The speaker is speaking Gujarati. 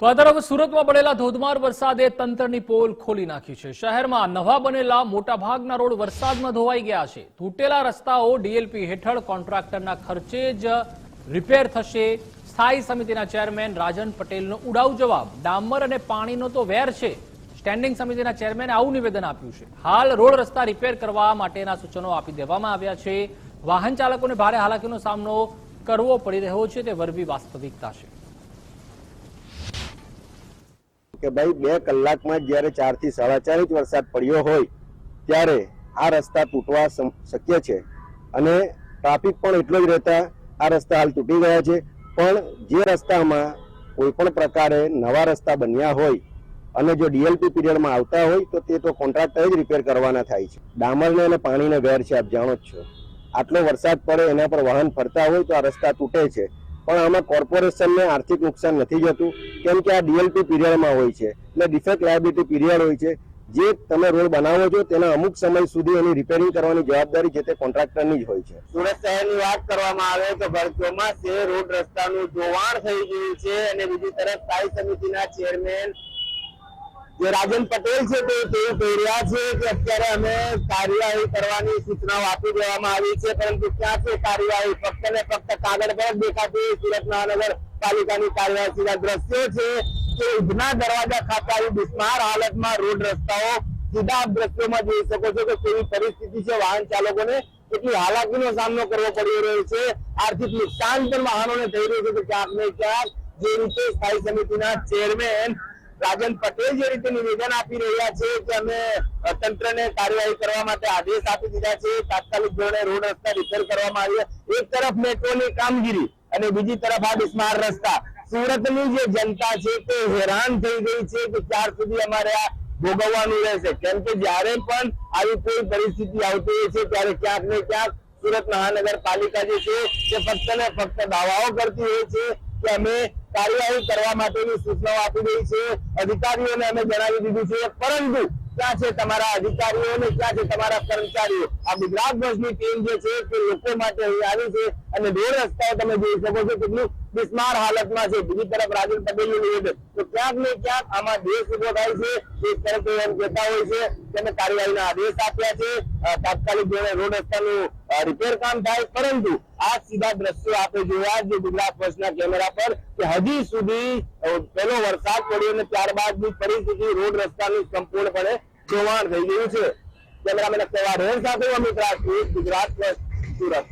તો તરફ સુરતમાં પડેલા ધોધમાર વરસાદે તંત્રની પોલ ખોલી નાખી છે. શહેરમાં નવા બનેલા મોટાભાગના રોડ વરસાદમાં ધોવાઈ ગયા છે. તૂટેલા રસ્તાઓ ડીએલપી હેઠળ કોન્ટ્રાક્ટરના ખર્ચે જ રિપેર થશે. સ્થાયી સમિતિના ચેરમેન રાજન પટેલનો ઉડાવ જવાબ, ડામર અને પાણીનો તો વેર છે. સ્ટેન્ડિંગ સમિતિના ચેરમેને આવું નિવેદન આપ્યું છે. હાલ રોડ રસ્તા રિપેર કરવા માટેના સૂચનો આપી દેવામાં આવ્યા છે. વાહન ચાલકોને ભારે હાલાકીનો સામનો કરવો પડી રહ્યો છે. તે વરવી વાસ્તવિકતા છે. કે ભાઈ બે કલાકમાં જ્યારે ચારથી સાડા ચાર ઇંચ વરસાદ પડ્યો હોય, ત્યારે આ રસ્તા તૂટવા શક્ય છે. અને ટ્રાફિક પણ એટલો જ રહેતા આ રસ્તા હાલ તૂટી ગયા છે. પણ જે રસ્તામાં કોઈ પણ પ્રકારે નવા રસ્તા બન્યા હોય અને જો ડીએલપી પીરિયડમાં આવતા હોય, તો તે તો કોન્ટ્રાક્ટર જ રિપેર કરવાના થાય છે. ડામરને અને પાણીને વેર છે, આપ જાણો જ છો. આટલો વરસાદ પડે, એના પર વાહન ફરતા હોય, તો આ રસ્તા તૂટે છે. પણ આમાં કોર્પોરેશનને આર્થિક નુકસાન નથી જતું, કેમ કે આ ડીએલપી પીરિયડમાં હોય છે. એટલે ડિફેક્ટ લાયબિલિટી પીરિયડ હોય છે. જે તમે રોડ બનાવો છો, તેના અમુક સમય સુધી એની રિપેરિંગ કરવાની જવાબદારી જે તે કોન્ટ્રાક્ટરની જ હોય છે. સુરત શહેરની વાત કરવામાં આવે તો ભર ચોમાસે રોડ રસ્તાનું ધોવાણ થઈ ગયું છે અને બીજી તરફ સ્થાયી સમિતિના ચેરમેન જે રાજન પટેલ છે તે તેવું કહી રહ્યા છે કે અત્યારે અમે કાર્યવાહી કરવાની સૂચનાઓ આપી દેવામાં આવી છે, પરંતુ ક્યાં છે કાર્યવાહી? ફક્ત ને ફક્ત કાગળ પર જ દેખાતી સુરત મહાનગર પાલિકાની કાર્યવાહી સીધા દ્રશ્યો છે કે ઉધના દરવાજા ખાતે આવી બિસ્માર હાલતમાં રોડ રસ્તાઓ સીધા દ્રશ્યોમાં જોઈ શકો છો કે કેવી પરિસ્થિતિ છે, વાહન ચાલકોને કેટલી હાલાકીનો સામનો કરવો પડી રહ્યો છે, આર્થિક નુકસાન પણ વાહનોને થઈ રહ્યું છે કે ક્યાંક ને ક્યાંક જે રીતે સ્થાયી સમિતિના ચેરમેન રાજન પટેલ જે રીતે નિવેદન આપી રહ્યા છે કે અમે તંત્રને કાર્યવાહી કરવા માટે આદેશ આપી દીધા છે, તાત્કાલિક ધોરણે રોડ રસ્તા રિપેર કરવામાં આવી એક તરફ મેટ્રોની કામગીરી અને બીજી તરફ આ બિસ્માર રસ્તા. સુરતની જે જનતા છે તે હેરાન થઈ ગઈ છે કે ત્યાર સુધી અમારે આ ભોગવવાનું રહેશે. કેમ કે જ્યારે પણ આવી કોઈ પરિસ્થિતિ આવતી હોય છે, ત્યારે ક્યાંક ને ક્યાંક સુરત મહાનગરપાલિકા જે છે તે ફક્ત ને ફક્ત દાવાઓ કરતી હોય છે કે અમે કાર્યવાહી કરવા માટેની સૂચનાઓ આપી દઈ છે. અધિકારીઓને અમે જણાવી દીધું છે. પરંતુ ક્યાં છે તમારા અધિકારીઓ અને ક્યાં છે તમારા કર્મચારીઓ? આ ગુજરાત બસની ટીમ જે છે તે લોકો માટે અહીં આવી છે અને બે રસ્તાઓ તમે જોઈ શકો છો કેટલું બિસ્માર હાલતમાં છે. બીજી તરફ રાજન પટેલનું નિવેદન. તો ક્યાંક ને ક્યાંક આમાં દેશ ઊભો થાય છે. એક તરફ એમ કહેતા હોય છે કે કાર્યવાહીના આદેશ આપ્યા છે. તાત્કાલિક ધોરણે રોડ રસ્તાનું રિપેર કામ થાય. પરંતુ આ સીધા દ્રશ્યો આપણે જોયા જે ગુજરાત વર્ષના કેમેરા પર કે હજી સુધી પેલો વરસાદ પડ્યો અને ત્યારબાદની પરિસ્થિતિ રોડ રસ્તાની સંપૂર્ણપણે ધોવાણ થઈ ગયું છે. કેમેરામેન અક્ષય વાઢેર સાથે અમિત રાજપૂત ગુજરાત સુરત.